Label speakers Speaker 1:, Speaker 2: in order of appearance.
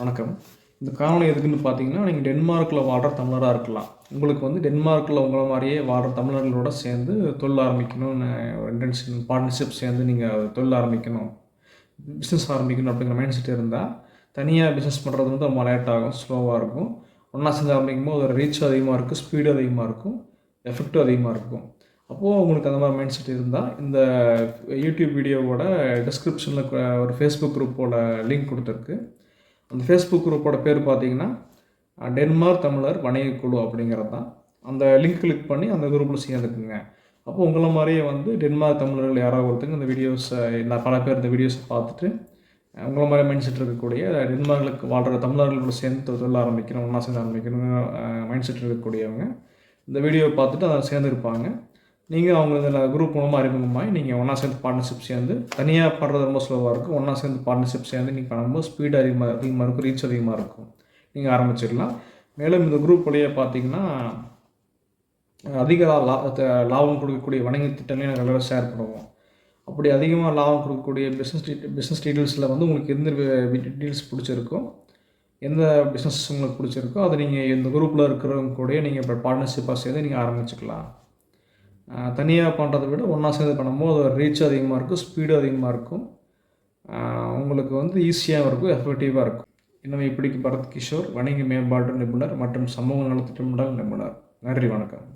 Speaker 1: வணக்கம். இந்த காரணம் எதுக்குன்னு பார்த்தீங்கன்னா நீங்கள் டென்மார்க்கில் வாழ்கிற தமிழராக இருக்கலாம். உங்களுக்கு வந்து டென்மார்க்கில் உங்களை மாதிரியே வாழ்கிற தமிழர்களோட சேர்ந்து தொழில் ஆரம்பிக்கணும்னு ஒரு இன்டென்ஷன் பார்ட்னர்ஷிப் சேர்ந்து நீங்கள் தொழில் ஆரம்பிக்கணும் பிஸ்னஸ் ஆரம்பிக்கணும் அப்படிங்கிற மைண்ட் செட் இருந்தால் தனியாக பிஸ்னஸ் பண்ணுறது வந்து ரொம்ப லேட் ஆகும் ஸ்லோவாக இருக்கும். ஒன்றா சேர்ந்து ஆரம்பிக்கும் போது ஒரு ரீச் அதிகமாக இருக்கும் ஸ்பீடு அதிகமாக இருக்கும் எஃபெக்டும் அதிகமாக இருக்கும். அப்போது உங்களுக்கு அந்த மாதிரி மைண்ட் செட் இருந்தால் இந்த யூடியூப் வீடியோவோட டிஸ்கிரிப்ஷனில் ஒரு ஃபேஸ்புக் குரூப்போட லிங்க் கொடுத்துருக்கு. அந்த ஃபேஸ்புக் குரூப்போட பேர் பார்த்தீங்கன்னா டென்மார்க் தமிழர் வணிக குழு அப்படிங்கிறது தான். அந்த லிங்க் கிளிக் பண்ணி அந்த குரூப்பில் சேர்ந்துக்குங்க. அப்போ உங்களை மாதிரியே வந்து டென்மார்க் தமிழர்கள் யாராவது ஒருத்தங்க இந்த வீடியோஸை நான் பல பேர் இந்த வீடியோஸை பார்த்துட்டு உங்களை மாதிரி மைண்ட் செட் இருக்கக்கூடிய டென்மார்களுக்கு வாழ்கிற தமிழர்களோட சேர்ந்து தொழில் ஆரம்பிக்கணும் ஒன்றா சேர்ந்து ஆரம்பிக்கணும் மைண்ட் செட் இருக்கக்கூடியவங்க இந்த வீடியோவை பார்த்துட்டு அதை சேர்ந்துருப்பாங்க. நீங்கள் அவங்க இதில் குரூப் மூலமாக அறிமுகமாகி நீங்கள் ஒன்றா சேர்ந்து பார்ட்னர்ஷிப் சேர்ந்து தனியாக பண்ணுறது ரொம்ப ஸ்லோவாக இருக்கும். ஒன்றா சேர்ந்து பார்ட்னர்ஷிப் சேர்ந்து நீங்கள் பண்ணும்போது ஸ்பீடு அதிகமாக அதிகமாக இருக்கும் ரீச் அதிகமாக இருக்கும். நீங்கள் ஆரம்பிச்சிடலாம். மேலும் இந்த குரூப் வழியாக பார்த்தீங்கன்னா அதிக லா லாபம் கொடுக்கக்கூடிய வணிக திட்டங்களையும் நாங்கள் எல்லோரும் ஷேர் பண்ணுவோம். அப்படி அதிகமாக லாபம் கொடுக்கக்கூடிய பிஸ்னஸ் பிஸ்னஸ் டீட்டெயில்ஸில் வந்து உங்களுக்கு எந்த டீட்டெயில்ஸ் பிடிச்சிருக்கோ எந்த பிஸ்னஸ் உங்களுக்கு பிடிச்சிருக்கோ அதை நீங்கள் இந்த குரூப்பில் இருக்கிறவங்க கூட நீங்கள் இப்போ பார்ட்னர்ஷிப்பாக சேர்ந்து நீங்கள் ஆரம்பிச்சுக்கலாம். தனியாக பண்ணுறதை விட ஒன்றா சேர்ந்து பண்ணும்போது ரீச் அதிகமாக இருக்கும் ஸ்பீடு அதிகமாக இருக்கும். உங்களுக்கு வந்து ஈஸியாகவும் இருக்கும் எஃபெக்டிவாக இருக்கும். இன்னும் இப்படிக்கு பரத் கிஷோர் வணிக மேம்பாட்டு நிபுணர் மற்றும் சமூக நலத்திட்டமிடல் நிபுணர். நன்றி வணக்கம்.